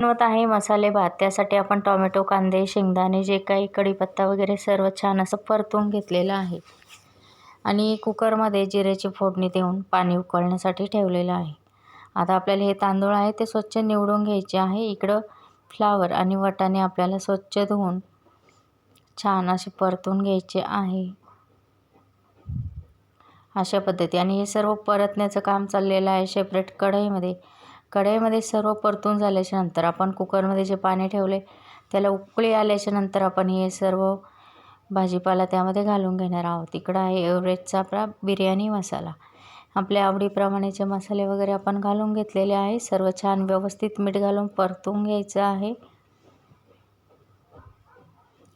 बनवत आहे. मसाले भात. त्यासाठी आपण टोमॅटो कांदे शेंगदाणे जे काही कढीपत्ता वगैरे सर्व छान असं परतून घेतलेलं आहे. आणि कुकरमध्ये जिऱ्याची फोडणी देऊन पाणी उकळण्यासाठी ठेवलेलं आहे. आता आपल्याला हे तांदूळ आहे ते स्वच्छ निवडून घ्यायचे आहे. इकडं फ्लावर आणि वटाणे आपल्याला स्वच्छ धुवून छान असे परतून घ्यायचे आहे. अशा पद्धती आणि हे सर्व परतण्याचं काम चाललेलं आहे. सेपरेट कढईमध्ये कढईमध्ये सर्व परतून झाल्याच्यानंतर आपण कुकरमध्ये जे पाणी ठेवले त्याला उकळी आल्याच्यानंतर आपण हे सर्व भाजीपाला त्यामध्ये घालून घेणार आहोत. इकडं आहे एव्हरेजचा आपला बिर्याणी मसाला. आपल्या आवडीप्रमाणेचे मसाले वगैरे आपण घालून घेतलेले आहे. सर्व छान व्यवस्थित मीठ घालून परतून घ्यायचं आहे.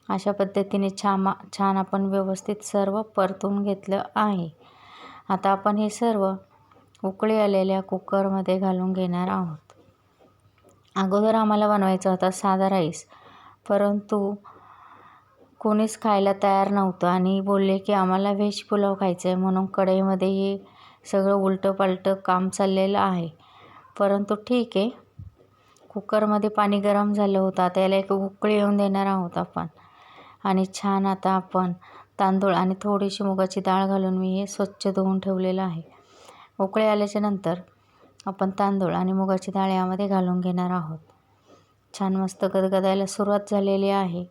अशा पद्धतीने छान छान आपण व्यवस्थित सर्व परतून घेतलं आहे. आता आपण हे सर्व उकळी आलेल्या कुकरमध्ये घालून घेणार आहोत. अगोदर आम्हाला बनवायचा होता साधा राईस परंतु कोणीच खायला तयार नव्हतं आणि बोलले की आम्हाला व्हेज पुलाव खायचं आहे म्हणून कढईमध्ये हे सगळं उलटं पालटं काम चाललेलं आहे. परंतु ठीक आहे कुकरमध्ये पाणी गरम झालं होतं आता याला एक उकळी येऊन देणार आहोत आपण. आणि छान आता आपण तांदूळ आणि थोडीशी मुगाची डाळ घालून मी हे स्वच्छ धुवून ठेवलेलं आहे. उकळी आल्याच्यानंतर आपण तांदूळ आणि मुगाची डाळ यामध्ये घालून घेणार आहोत. छान मस्त गदगदायला सुरुवात झालेली आहे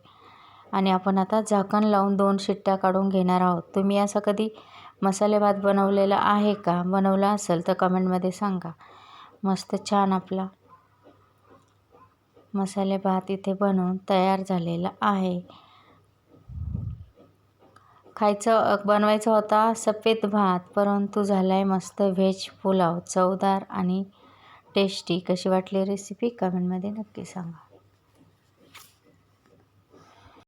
आणि आपण आता झाकण लावून दोन शिट्ट्या काढून घेणार आहोत. तुम्ही असं कधी मसाले भात बनवलेला आहे का? बनवला असेल तर कमेंटमध्ये सांगा. मस्त छान आपला मसाले भात इथे बनवून तयार झालेला आहे. खायचं बनवायचा होता सफेद भात परंतु झाला आहे मस्त व्हेज पुलाव. चवदार आणि टेस्टी कशी वाटली रेसिपी कमेंटमध्ये नक्की सांगा.